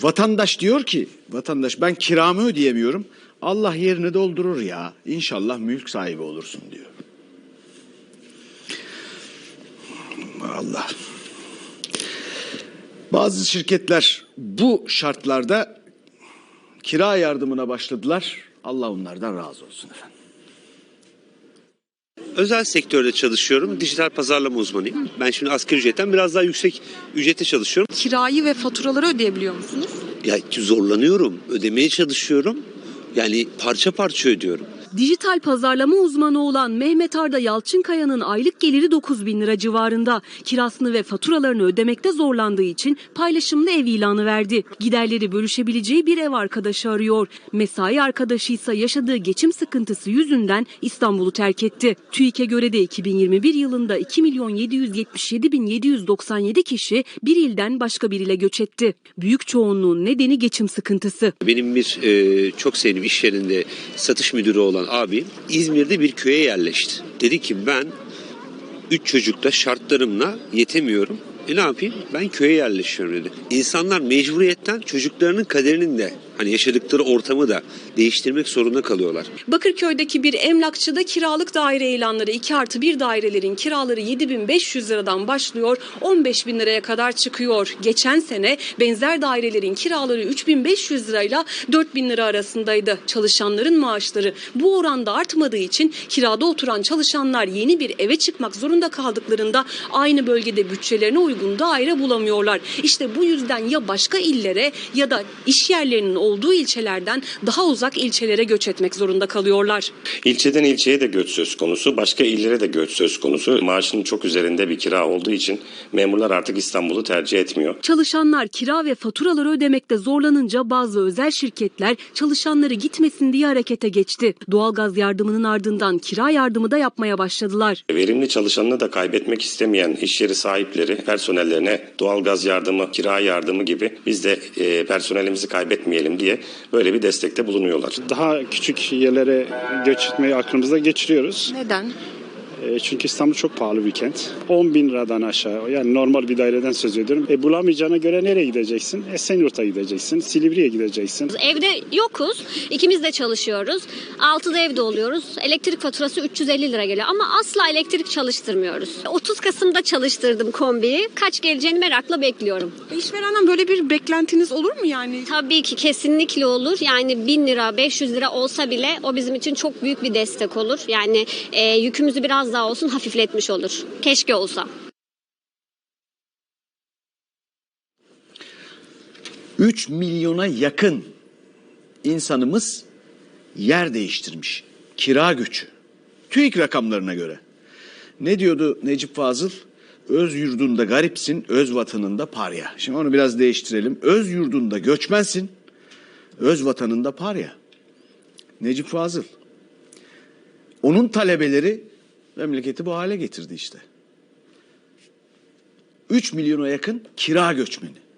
Vatandaş diyor ki, vatandaş ben kiramı ödeyemiyorum. Allah yerini doldurur ya. İnşallah mülk sahibi olursun diyor. Allah. Bazı şirketler bu şartlarda kira yardımına başladılar. Allah onlardan razı olsun efendim. Özel sektörde çalışıyorum. Dijital pazarlama uzmanıyım. Ben şimdi asgari ücretten biraz daha yüksek ücrete çalışıyorum. Kirayı ve faturaları ödeyebiliyor musunuz? Ya zorlanıyorum. Ödemeye çalışıyorum. Yani parça parça ödüyorum. Dijital pazarlama uzmanı olan Mehmet Arda Yalçınkaya'nın aylık geliri 9 bin lira civarında. Kirasını ve faturalarını ödemekte zorlandığı için paylaşımlı ev ilanı verdi. Giderleri bölüşebileceği bir ev arkadaşı arıyor. Mesai arkadaşı ise yaşadığı geçim sıkıntısı yüzünden İstanbul'u terk etti. TÜİK'e göre de 2021 yılında 2 milyon 777 bin 797 kişi bir ilden başka bir ile göç etti. Büyük çoğunluğun nedeni geçim sıkıntısı. Benim bir e, çok sevdiğim iş yerinde satış müdürü olan abi İzmir'de bir köye yerleşti. Dedi ki ben üç çocukla şartlarımla yetemiyorum. E ne yapayım? Ben köye yerleşiyorum dedi. İnsanlar mecburiyetten çocuklarının kaderinin de hani yaşadıkları ortamı da değiştirmek zorunda kalıyorlar. Bakırköy'deki bir emlakçıda kiralık daire ilanları 2 artı 1 dairelerin kiraları 7500 liradan başlıyor 15 bin liraya kadar çıkıyor. Geçen sene benzer dairelerin kiraları 3500 lirayla 4000 lira arasındaydı. Çalışanların maaşları bu oranda artmadığı için kirada oturan çalışanlar yeni bir eve çıkmak zorunda kaldıklarında aynı bölgede bütçelerine uygun daire bulamıyorlar. İşte bu yüzden ya başka illere ya da iş yerlerinin olduğu ilçelerden daha uzak ilçelere göç etmek zorunda kalıyorlar. İlçeden ilçeye de göç söz konusu, başka illere de göç söz konusu. Maaşının çok üzerinde bir kira olduğu için memurlar artık İstanbul'u tercih etmiyor. Çalışanlar kira ve faturaları ödemekte zorlanınca bazı özel şirketler çalışanları gitmesin diye harekete geçti. Doğalgaz yardımının ardından kira yardımı da yapmaya başladılar. Verimli çalışanını da kaybetmek istemeyen iş yeri sahipleri personellerine doğalgaz yardımı, kira yardımı gibi biz de e, personelimizi kaybetmeyelim diye böyle bir destekte bulunuyorlar. daha küçük yerlere göç etmeyi aklımızda geçiriyoruz. Neden? E, çünkü İstanbul çok pahalı bir kent. 10 bin liradan aşağı yani normal bir daireden söz ediyorum. E, bulamayacağına göre nereye gideceksin? Esenyurt'a gideceksin, Silivri'ye gideceksin. Evde yokuz. ikimiz de çalışıyoruz. Altıda evde oluyoruz. Elektrik faturası 350 lira geliyor ama asla elektrik çalıştırmıyoruz. 30 Kasım'da çalıştırdım kombiyi. Kaç geleceğini merakla bekliyorum. İşverenden böyle bir beklentiniz olur mu yani? Tabii ki kesinlikle olur. Yani 1000 lira, 500 lira olsa bile o bizim için çok büyük bir destek olur. Yani e, yükümüzü biraz daha olsun hafifletmiş olur. Keşke olsa. 3 milyona yakın insanımız yer değiştirmiş. Kira göçü. TÜİK rakamlarına göre. Ne diyordu Necip Fazıl? Öz yurdunda garipsin, öz vatanında parya. Şimdi onu biraz değiştirelim. Öz yurdunda göçmensin, öz vatanında parya. Necip Fazıl. Onun talebeleri memleketi bu hale getirdi işte. 3 milyona yakın kira göçmeni.